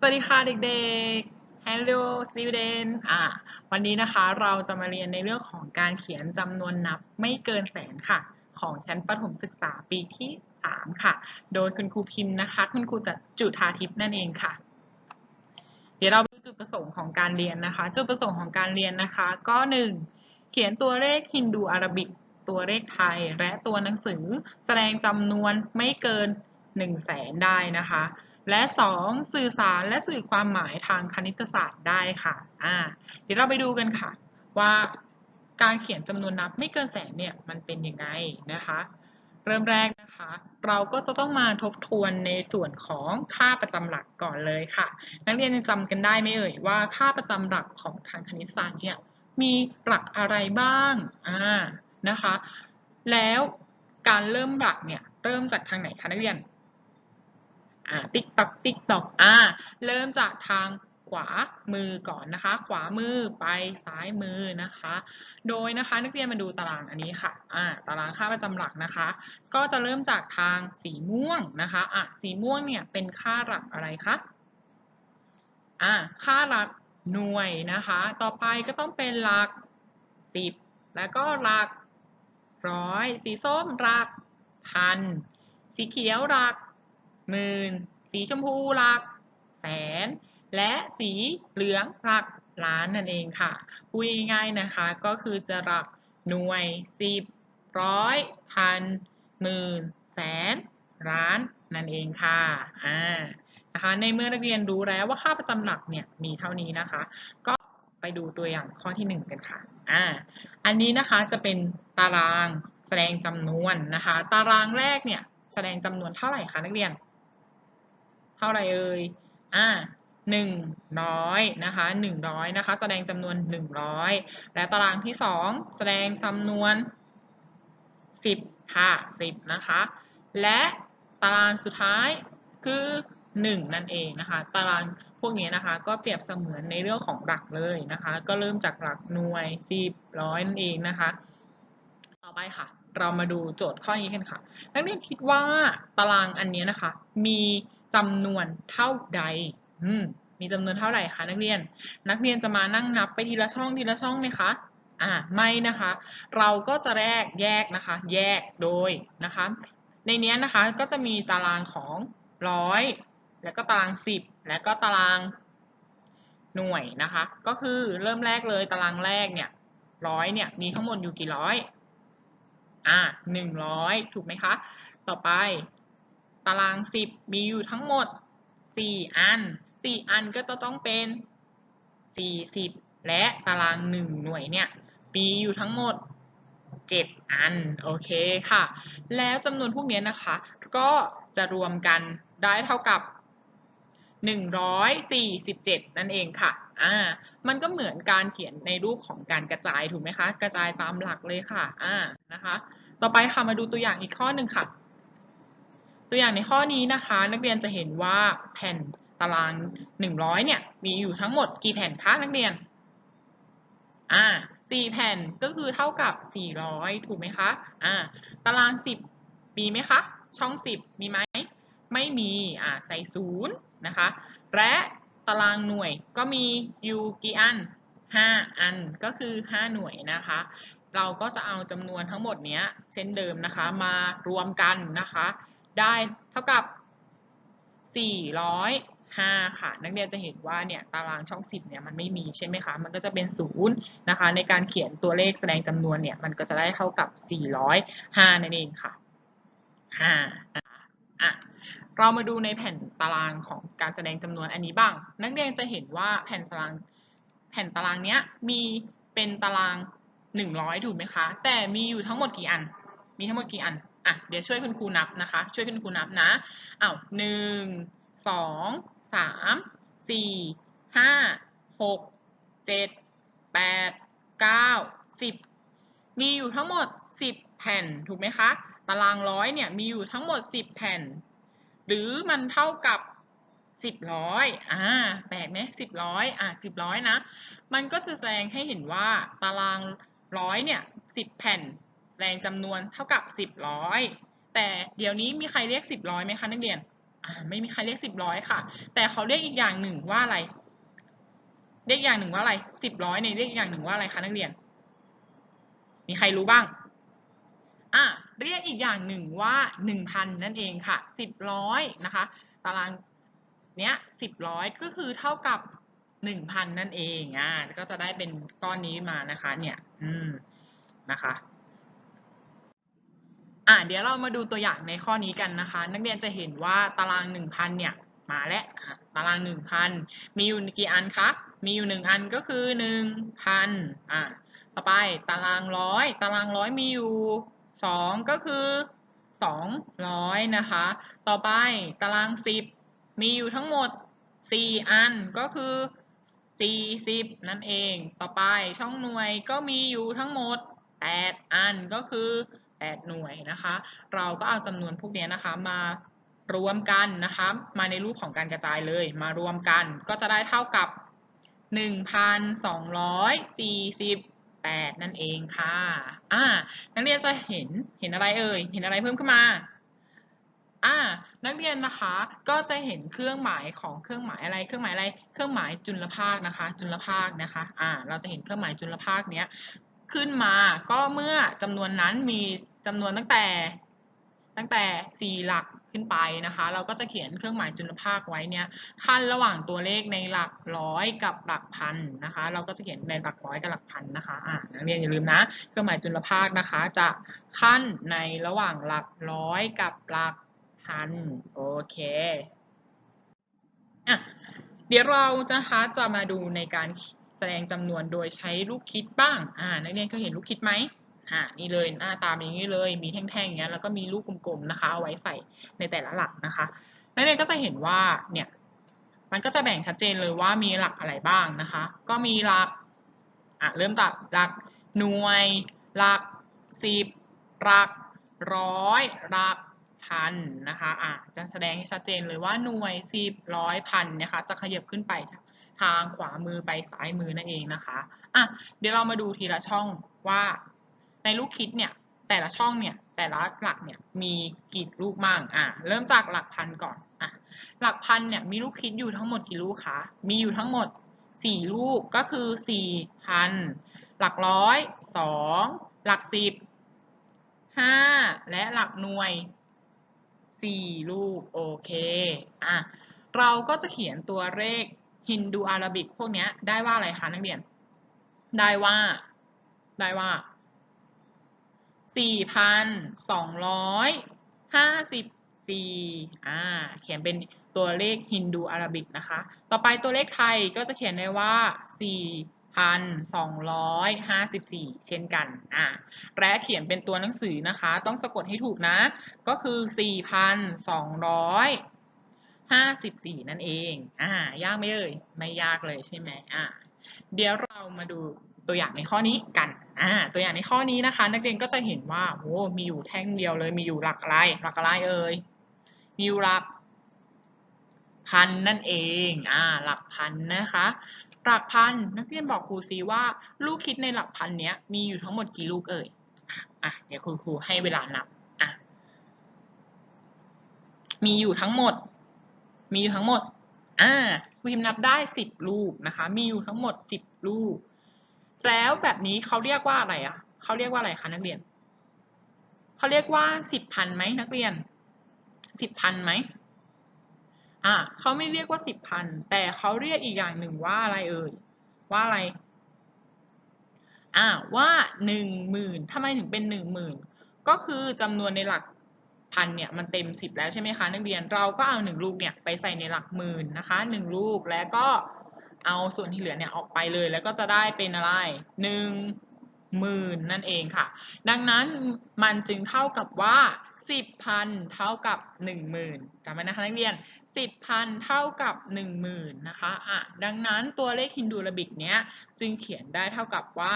สวัสดีค่ะเด็กๆ Hello student อ่าวันนี้นะคะเราจะมาเรียนในเรื่องของการเขียนจำนวนนับไม่เกินแสนค่ะ ของชั้นประถมศึกษาปีที่ 3 ค่ะ โดยคุณครูพิมพ์นะคะ คุณครูจะจุธาทิพย์นั่นเองค่ะ เดี๋ยวเราดูจุดประสงค์ของการเรียนนะคะ จุดประสงค์ของการเรียนนะคะ ก็ 1. เขียนตัวเลขฮินดูอาราบิก ตัวเลขไทย และตัวหนังสือแสดงจำนวนไม่เกิน 1 0 0 0 0แสนได้นะคะ และ 2. สื่อสารและสื่อความหมายทางคณิตศาสตร์ได้ค่ะอ่าเดี๋ยวเราไปดูกันค่ะ ว่าการเขียนจำนวนนับไม่เกินแสนเนี่ยมันเป็นยังไงนะคะ เริ่มแรกนะคะ เราก็จะต้องมาทบทวนในส่วนของค่าประจำหลักก่อนเลยค่ะ นักเรียนจำกันได้ไหมเอ่ยว่าค่าประจำหลักของทางคณิตศาสตร์เนี่ยมีหลักอะไรบ้างอ่านะคะ แล้วการเริ่มหลักเนี่ยเริ่มจากทางไหนคะนักเรียน อ่าติ๊กตอกติ๊กตอกอ่าเริ่มจากทางขวามือก่อนนะคะ ขวามือไปซ้ายมือนะคะ โดยนะคะนักเรียนมาดูตารางอันนี้ค่ะอ่าตารางค่าประจำหลักนะคะ ก็จะเริ่มจากทางสีม่วงนะคะอะสีม่วงเนี่ยเป็นค่าหลักอะไรคะอ่าค่าหลักหน่วยนะคะ ต่อไปก็ต้องเป็นหลักสิบแล้วก็หลักร้อยสีส้มหลักพันสีเขียวหลัก หมื่น สีชมพูหลักแสน และสีเหลืองหลักล้านนั่นเองค่ะพูดง่ายๆนะคะก็คือจะหลักหน่วยสิบร้อยพันหมื่นแสนล้านนั่นเองค่ะอ่านะคะในเมื่อนักเรียนรู้แล้วว่าค่าประจำหลักเนี่ยมีเท่านี้นะคะ ก็ไปดูตัวอย่างข้อที่ 1 กันค่ะอ่าอันนี้นะคะจะเป็นตารางแสดงจำนวนนะคะ ตารางแรกเนี่ยแสดงจำนวนเท่าไหร่คะนักเรียน เท่าไรเอ่ยอ่าหนึ่งร้อยนะคะหนึ่งร้อยนะคะ แสดงจำนวนหนึ่งร้อยและตารางที่สองแสดงจำนวนสิบค่ะสิบนะคะ และตารางสุดท้ายคือหนึ่งนั่นเองนะคะ ตารางพวกนี้นะคะ ก็เปรียบเสมือนในเรื่องของหลักเลยนะคะ ก็เริ่มจากหลักหน่วยสิบร้อยนั่นเองนะคะ ต่อไปค่ะ เรามาดูโจทย์ข้อนี้กันค่ะนักเรียนคิดว่าตารางอันนี้นะคะ มี จำนวนเท่าใดอืมมีจำนวนเท่าไหร่คะนักเรียน นักเรียนจะมานั่งนับไปทีละช่องทีละช่องไหมคะอ่าไม่นะคะ เราก็จะแยกแยกนะคะ แยกโดยนะคะ ในนี้นะคะก็จะมีตารางของร้อยแล้วก็ตารางสิบแล้วก็ตารางหน่วยนะคะ ก็คือเริ่มแรกเลยตารางแรกเนี่ยร้อยเนี่ยมีทั้งหมดอยู่กี่ร้อยอ่าหนึ่งร้อยถูกไหมคะ ต่อไป ตารางสิบมีอยู่ทั้งหมดสี่อันสี่อันก็จะต้องเป็นสี่สิบและตารางหนึ่งหน่วยเนี่ยมีอยู่ทั้งหมดเจ็ดอัน โอเคค่ะ แล้วจำนวนพวกนี้นะคะ ก็จะรวมกันได้เท่ากับ 147 นั่นเองค่ะอ่ามันก็เหมือนการเขียนในรูปของการกระจายถูกไหมคะ กระจายตามหลักเลยค่ะอ่านะคะ ต่อไปค่ะมาดูตัวอย่างอีกข้อหนึ่งค่ะ ตัวอย่างในข้อนี้นะคะ นักเรียนจะเห็นว่าแผ่นตาราง 100 เนี่ย มีอยู่ทั้งหมดกี่แผ่นคะนักเรียน อ่า4แผ่นก็คือเท่ากับ 400 ถูกไหมคะ อ่า ตาราง 10 มีไหมคะ ช่อง 10 มีไหม ไม่มี อ่า ใส่ศูนย์นะคะ และตารางหน่วยก็มีอยู่กี่อัน 5 อัน ก็คือ 5 หน่วยนะคะ เราก็จะเอาจำนวนทั้งหมดเนี้ย เช่นเดิมนะคะ มารวมกันนะคะ ได้เท่ากับ 405 ค่ะ นักเรียนจะเห็นว่าเนี่ยตารางช่อง 10 เนี่ยมันไม่มีใช่ไหมคะ มันก็จะเป็น 0 นะคะ ในการเขียนตัวเลขแสดงจำนวนเนี่ยมันก็จะได้เท่ากับ 405 นั่นเองค่ะอ่าอะเรามาดูในแผ่นตารางของการแสดงจำนวนอันนี้บ้าง นักเรียนจะเห็นว่าแผ่นตารางแผ่นตารางเนี้ยมีเป็นตาราง 100 ถูกไหมคะ แต่มีอยู่ทั้งหมดกี่อัน มีทั้งหมดกี่อัน อะเดี๋ยวช่วยคุณครูนับนะคะ ช่วยคุณครูนับนะอ้าวหนึ่งสองสามสี่ห้าหกเจ็ดแปดเก้าสิบมีอยู่ทั้งหมด10แผ่นถูกไหมคะ ตารางร้อยเนี่ยมีอยู่ทั้งหมด10แผ่น หรือมันเท่ากับสิบร้อยอ่าแปลกไหมสิบร้อยอ่าสิบร้อยนะ มันก็จะแสดงให้เห็นว่าตารางร้อยเนี่ยสิบแผ่น แสดงจำนวนเท่ากับสิบร้อยแต่เดี๋ยวนี้มีใครเรียกสิบร้อยไหมคะนักเรียนไม่มีใครเรียกสิบร้อยค่ะ แต่เขาเรียกอีกอย่างหนึ่งว่าอะไร เรียกอย่างหนึ่งว่าอะไรสิบร้อยเนี่ยเรียกอย่างหนึ่งว่าอะไรคะนักเรียน มีใครรู้บ้างอะเรียกอีกอย่างหนึ่งว่าหนึ่งพันนั่นเองค่ะสิบร้อยนะคะ ตารางเนี้ยสิบร้อยก็คือเท่ากับหนึ่งพันนั่นเองอ่าก็จะได้เป็นก้อนนี้มานะคะ เนี่ย อืมนะคะ อะเดี๋ยวเรามาดูตัวอย่างในข้อนี้กันนะคะ นักเรียนจะเห็นว่าตารางหนึ่งพันเนี่ยมาแล้วตารางหนึ่งพันมีอยู่กี่อันคะมีอยู่หนึ่งอันก็คือหนึ่งพันอะต่อไปตารางร้อยตารางร้อยมีอยู่สองก็คือสองร้อยนะคะ ต่อไปตารางสิบมีอยู่ทั้งหมดสี่อันก็คือสี่สิบนั่นเอง ต่อไปช่องหน่วยก็มีอยู่ทั้งหมดแปดอันก็คือ 8 8 หน่วยนะคะ เราก็เอาจำนวนพวกนี้นะคะมารวมกันนะคะ มาในรูปของการกระจายเลย มารวมกันก็จะได้เท่ากับ 1,248 นั่นเองค่ะอ่านักเรียนจะเห็นเห็นอะไรเอ่ย เห็นอะไรเพิ่มขึ้นมาอ่านักเรียนนะคะก็จะเห็นเครื่องหมายของเครื่องหมายอะไร เครื่องหมายอะไร เครื่องหมายจุลภาคนะคะ จุลภาคนะคะอ่าเราจะเห็นเครื่องหมายจุลภาคเนี้ย ขึ้นมาก็เมื่อจำนวนนั้นมีจำนวนตั้งแต่ตั้งแต่ 4 หลักขึ้นไปนะคะ เราก็จะเขียนเครื่องหมายจุลภาคไว้เนี่ยขั้นระหว่างตัวเลขในหลักร้อยกับหลักพันนะคะ เราก็จะเขียนในหลักร้อยกับหลักพันนะคะอ่านักเรียนอย่าลืมนะ เครื่องหมายจุลภาคนะคะ จะขั้นในระหว่างหลักร้อยกับหลักพันโอเคอะเดี๋ยวเราจะนะคะจะมาดูในการ แสดงจำนวนโดยใช้ลูกคิดบ้าง อ่า นักเรียนเคยเห็นลูกคิดไหมอ่า นี่เลยหน้าตาเป็นอย่างนี้เลย มีแท่งๆอย่างเงี้แล้วก็มีลูกกลมๆนะคะเอาไว้ใส่ในแต่ละหลักนะคะ นักเรียนก็จะเห็นว่า เนี่ย มันก็จะแบ่งชัดเจนเลยว่ามีหลักอะไรบ้างนะคะ ก็มีหลัก อะ เริ่มจากหลักหน่วย หลักสิบ หลักร้อย หลักพันนะคะ อะ จะแสดงให้ชัดเจนเลยว่าหน่วยสิบร้อยพันนะคะ จะขยับขึ้นไป ทางขวามือไปซ้ายมือนั่นเองนะคะอะเดี๋ยวเรามาดูทีละช่องว่าในลูกคิดเนี่ยแต่ละช่องเนี่ยแต่ละหลักเนี่ยมีกี่ลูกบ้างอะเริ่มจากหลักพันก่อนอะหลักพันเนี่ยมีลูกคิดอยู่ทั้งหมดกี่ลูกคะมีอยู่ทั้งหมดสี่ลูกก็คือสี่พันหลักร้อยสองหลักสิบห้าและหลักหน่วยสี่ลูกโอเคอะเราก็จะเขียนตัวเลข ฮินดูอาราบิกพวกนี้ได้ว่าอะไรคะนักเรียน ได้ว่า ได้ว่า 4,254อ่า เขียนเป็นตัวเลขฮินดูอาราบิกนะคะ ต่อไปตัวเลขไทยก็จะเขียนได้ว่า 4,254 เช่นกัน อ่าและเขียนเป็นตัวหนังสือนะคะ ต้องสะกดให้ถูกนะ ก็คือ 4,254นั่นเอง อ่า ยากไหมเอ่ย ไม่ยากเลยใช่ไหมอ่า เดี๋ยวเรามาดูตัวอย่างในข้อนี้กัน อ่า ตัวอย่างในข้อนี้นะคะ นักเรียนก็จะเห็นว่าโอ้มีอยู่แท่งเดียวเลย มีอยู่หลักอะไร หลักอะไรเอ่ย มีอยู่หลักพันนั่นเอง อ่า หลักพันนะคะ หลักพัน นักเรียนบอกครูซิว่า ลูกคิดในหลักพันเนี้ย มีอยู่ทั้งหมดกี่ลูกเอ่ย อะ เดี๋ยวคุณครูให้เวลานับ อะ มีอยู่ทั้งหมด มีอยู่ทั้งหมด อ่าพิมพ์นับได้สิบลูกนะคะ มีอยู่ทั้งหมดสิบลูกแล้วแบบนี้เขาเรียกว่าอะไรอะเขาเรียกว่าอะไรคะนักเรียนเขาเรียกว่าสิบพันไหมนักเรียนสิบพันไหมอ่าเขาไม่เรียกว่าสิบพันแต่เขาเรียกอีกอย่างหนึ่งว่าอะไรเอ่ย ว่าอะไร อ่าว่าหนึ่งหมื่นทำไมถึงเป็นหนึ่งหมื่นก็คือจำนวนในหลัก พันเนี่ยมันเต็มสิบแล้วใช่ไหมคะนักเรียนเราก็เอาหนึ่งลูกเนี่ยไปใส่ในหลักหมื่นนะคะหนึ่งลูกแล้วก็เอาส่วนที่เหลือเนี่ยออกไปเลยแล้วก็จะได้เป็นอะไรหนึ่งหมื่นนั่นเองค่ะ ดังนั้นมันจึงเท่ากับว่าสิบพันเท่ากับหนึ่งหมื่นจำไว้นะคะนักเรียนสิบพันเท่ากับหนึ่งหมื่นนะคะอะดังนั้นตัวเลขฮินดูราบิกเนี้ยจึงเขียนได้เท่ากับว่า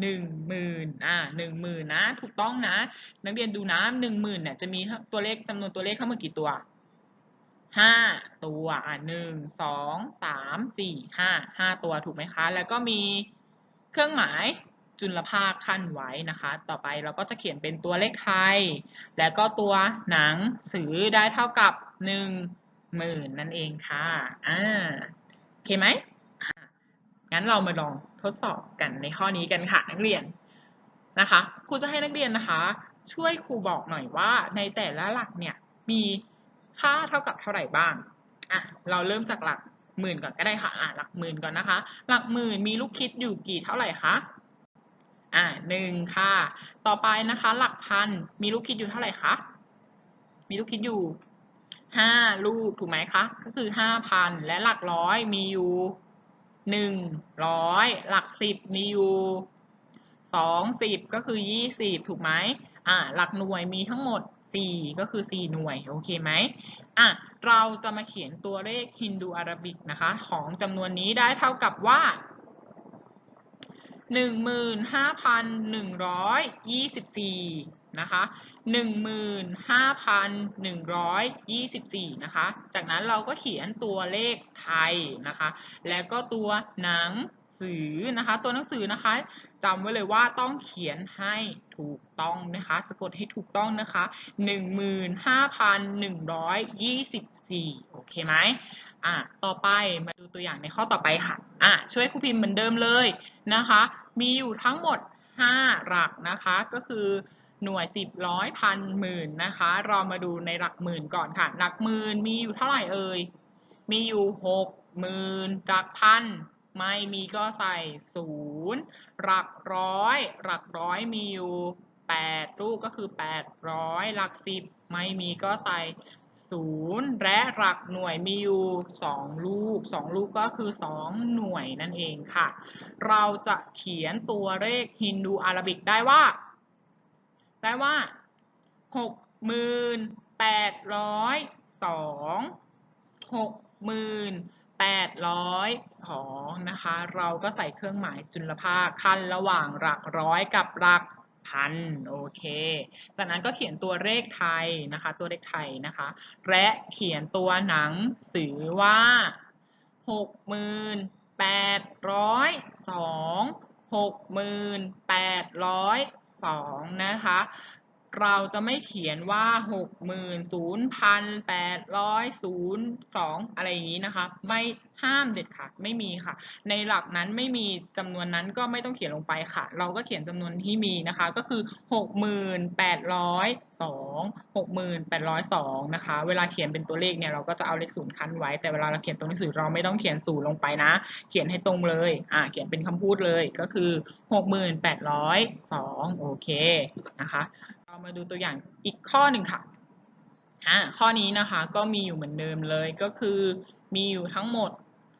หนึ่งหมื่นอ่าหนึ่งหมื่นนะ ถูกต้องนะ นักเรียนดูนะหนึ่งหมื่นเนี่ยจะมีตัวเลขจำนวนตัวเลขทั้งหมดกี่ตัวห้าตัวอ่าหนึ่งสองสามสี่ห้าห้าตัวถูกไหมคะ แล้วก็มีเครื่องหมายจุลภาคขั้นไว้นะคะ ต่อไปเราก็จะเขียนเป็นตัวเลขไทย แล้วก็ตัวหนังสือได้เท่ากับหนึ่งหมื่นนั่นเองค่ะอ่าโอเคไหม งั้นเรามาลองทดสอบกันในข้อนี้กันค่ะนักเรียนนะคะครูจะให้นักเรียนนะคะ ช่วยครูบอกหน่อยว่าในแต่ละหลักเนี่ยมีค่าเท่ากับเท่าไหร่บ้างอะเราเริ่มจากหลักหมื่นก่อนก็ได้ค่ะอะหลักหมื่นก่อนนะคะ หลักหมื่นมีลูกคิดอยู่กี่เท่าไหร่คะอะหนึ่งค่ะ ต่อไปนะคะ หลักพันมีลูกคิดอยู่เท่าไหร่คะมีลูกคิดอยู่ห้าลูกถูกไหมคะก็คือห้าพันและหลักร้อยมีอยู่ หนึ่งร้อยหลักสิบมีอยู่สองสิบก็คือยี่สิบถูกไหมอ่าหลักหน่วยมีทั้งหมดสี่ก็คือสี่หน่วยโอเคไหมอะเราจะมาเขียนตัวเลขฮินดูอาราบิกนะคะ ของจำนวนนี้ได้เท่ากับว่าหนึ่งหมื่นห้าพันหนึ่งร้อยยี่สิบสี่นะคะ หนึ่งหมื่นห้าพันหนึ่งร้อยยี่สิบสี่นะคะ จากนั้นเราก็เขียนตัวเลขไทยนะคะ แล้วก็ตัวหนังสือนะคะ ตัวหนังสือนะคะจำไว้เลยว่าต้องเขียนให้ถูกต้องนะคะ สะกดให้ถูกต้องนะคะหนึ่งหมื่นห้าพันหนึ่งร้อยยี่สิบสี่โอเคไหมอะต่อไปมาดูตัวอย่างในข้อต่อไปค่ะอะช่วยครูพิมพ์เหมือนเดิมเลยนะคะ มีอยู่ทั้งหมด 5 หลักนะคะ ก็คือ หน่วยสิบร้อยพันหมื่นนะคะ เรามาดูในหลักหมื่นก่อนค่ะ หลักหมื่นมีอยู่เท่าไหร่เอ่ย มีอยู่หกหมื่นหลักพันไม่มีก็ใส่ศูนย์หลักร้อย หลักร้อยมีอยู่แปดลูกก็คือแปดร้อยหลักสิบไม่มีก็ใส่ศูนย์และหลักหน่วยมีอยู่สองลูกสองลูกก็คือสองหน่วยนั่นเองค่ะ เราจะเขียนตัวเลขฮินดูอาราบิกได้ว่า ได้ว่าหกหมื่นแปดร้อยสองหกหมื่นแปดร้อยสองนะคะ เราก็ใส่เครื่องหมายจุลภาคขั้นระหว่างหลักร้อยกับหลักพันโอเค จากนั้นก็เขียนตัวเลขไทยนะคะ ตัวเลขไทยนะคะ และเขียนตัวหนังสือว่าหกหมื่นแปดร้อยสองหกหมื่นแปดร้อย สองนะคะ เราจะไม่เขียนว่าหกหมื่นศูนย์พันแปดร้อยศูนย์สองอะไรอย่างนี้นะคะ ไม่ห้ามเด็ดขาดไม่มีค่ะ ในหลักนั้นไม่มีจำนวนนั้นก็ไม่ต้องเขียนลงไปค่ะ เราก็เขียนจำนวนที่มีนะคะ ก็คือหกหมื่นแปดร้อยสองหกหมื่นแปดร้อยสองนะคะ เวลาเขียนเป็นตัวเลขเนี่ยเราก็จะเอาเลขศูนย์คั้นไว้ แต่เวลาเราเขียนตัวหนังสือเราไม่ต้องเขียนศูนย์ลงไปนะ เขียนให้ตรงเลย อ่า เขียนเป็นคำพูดเลย ก็คือหกหมื่นแปดร้อยสองโอเค นะคะ เรามาดูตัวอย่างอีกข้อหนึ่งค่ะอ่าข้อนี้นะคะก็มีอยู่เหมือนเดิมเลยก็คือมีอยู่ทั้งหมด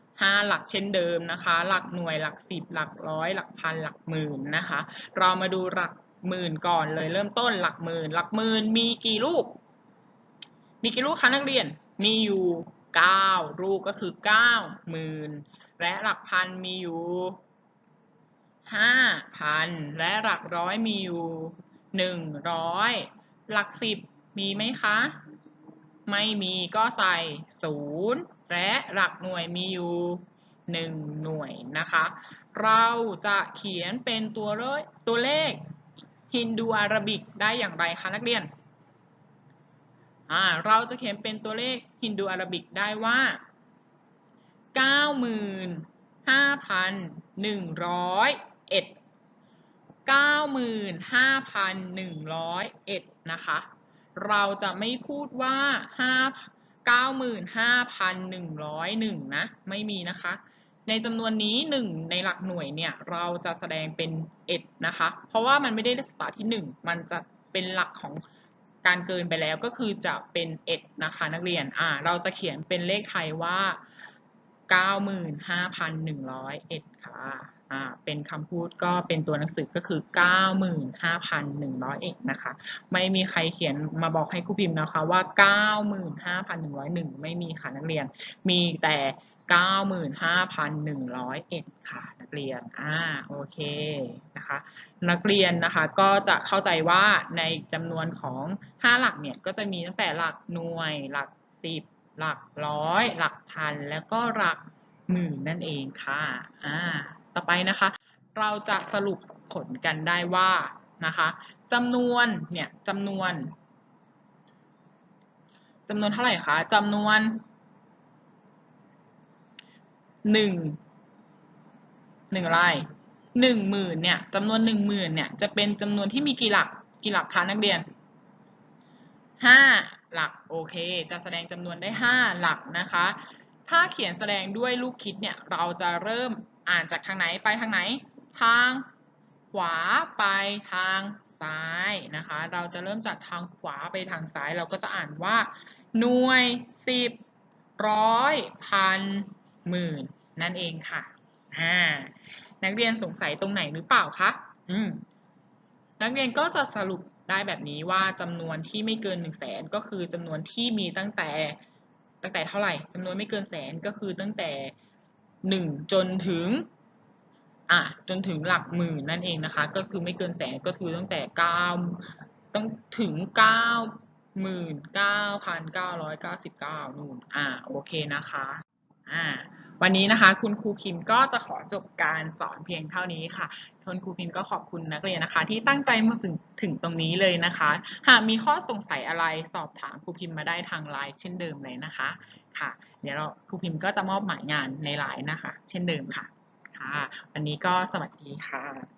5 หลักเช่นเดิมนะคะ หลักหน่วยหลักสิบหลักร้อยหลักพันหลักหมื่นนะคะ เรามาดูหลักหมื่นก่อนเลยเริ่มต้นหลักหมื่น หลักหมื่นมีกี่ลูก มีกี่ลูกคะนักเรียนมีอยู่ 9 ลูกก็คือ9หมื่นและหลักพันมีอยู่5,000และหลักร้อยมีอยู่ 100หลักสิบมีไหมคะ ไม่มีก็ใส่ศูนย์และหลักหน่วยมีอยู่หนึ่งหน่วยนะคะ เราจะเขียนเป็นตัวเลขตัวเลขฮินดูอาราบิกได้อย่างไรคะนักเรียนอ่าเราจะเขียนเป็นตัวเลขฮินดูอาราบิกได้ว่าเก้าหมื่นห้าพันหนึ่งร้อยเอ็ด เก้าหมื่นห้าพันหนึ่งร้อยเอ็ดนะคะ เราจะไม่พูดว่าห้าเก้าหมื่นห้าพันหนึ่งร้อยหนึ่งนะ ไม่มีนะคะ ในจำนวนนี้หนึ่งในหลักหน่วยเนี่ย เราจะแสดงเป็นเอ็ดนะคะ เพราะว่ามันไม่ได้สตาร์ทที่หนึ่งมันจะเป็นหลักของการเกินไปแล้วก็คือจะเป็นเอ็ดนะคะ นักเรียน อ่า เราจะเขียนเป็นเลขไทยว่า 95,101 ค่ะอ่า เป็นคำพูดก็เป็นตัวหนังสือก็คือ 95,101นะคะ ไม่มีใครเขียนมาบอกให้ครูพิมพ์นะคะว่า 95,101 ไม่มีค่ะนักเรียน มีแต่ 95,101ค่ะนักเรียน อ่า โอเคนะคะ นักเรียนนะคะก็จะเข้าใจว่าในจำนวนของ 5 หลักเนี่ยก็จะมีตั้งแต่หลักหน่วย หลักสิบหลักร้อย หลักพัน แล้วก็หลักหมื่นนั่นเองค่ะ อ่า ต่อไปนะคะ เราจะสรุปผลกันได้ว่านะคะจำนวนเนี่ยจำนวนจำนวนเท่าไหร่คะจำนวนหนึ่งหนึ่งอะไรหนึ่งหมื่นเนี่ยจำนวนหนึ่งหมื่นเนี่ยจะเป็นจำนวนที่มีกี่หลักกี่หลักคะนักเรียนห้าหลักโอเค จะแสดงจำนวนได้ห้าหลักนะคะ ถ้าเขียนแสดงด้วยลูกคิดเนี่ยเราจะเริ่ม อ่านจากทางไหนไปทางไหน ทางขวาไปทางซ้ายนะคะ เราจะเริ่มจากทางขวาไปทางซ้าย เราก็จะอ่านว่าหน่วยสิบร้อยพันหมื่นนั่นเองค่ะอ่านักเรียนสงสัยตรงไหนหรือเปล่าคะอืมนักเรียนก็จะสรุปได้แบบนี้ว่าจำนวนที่ไม่เกินหนึ่งแสนก็คือจำนวนที่มีตั้งแต่ตั้งแต่เท่าไหร่จำนวนไม่เกินแสนก็คือตั้งแต่ หนึ่งจนถึงอะจนถึงหลักหมื่นนั่นเองนะคะ ก็คือไม่เกินแสนก็คือตั้งแต่เก้าต้องถึงเก้าหมื่นเก้าพันเก้าร้อยเก้าสิบเก้านู่นอ่าโอเคนะคะอ่า วันนี้นะคะ คุณครูพิมก็จะขอจบการสอนเพียงเท่านี้ค่ะคุณครูพิมก็ขอบคุณนักเรียนนะคะ ที่ตั้งใจมาถึงถึงตรงนี้เลยนะคะ หากมีข้อสงสัยอะไรสอบถามครูพิมมาได้ทางไลน์เช่นเดิมเลยนะคะค่ะ เดี๋ยวเราครูพิมก็จะมอบหมายงานในไลน์นะคะ เช่นเดิมค่ะค่ะ วันนี้ก็สวัสดีค่ะ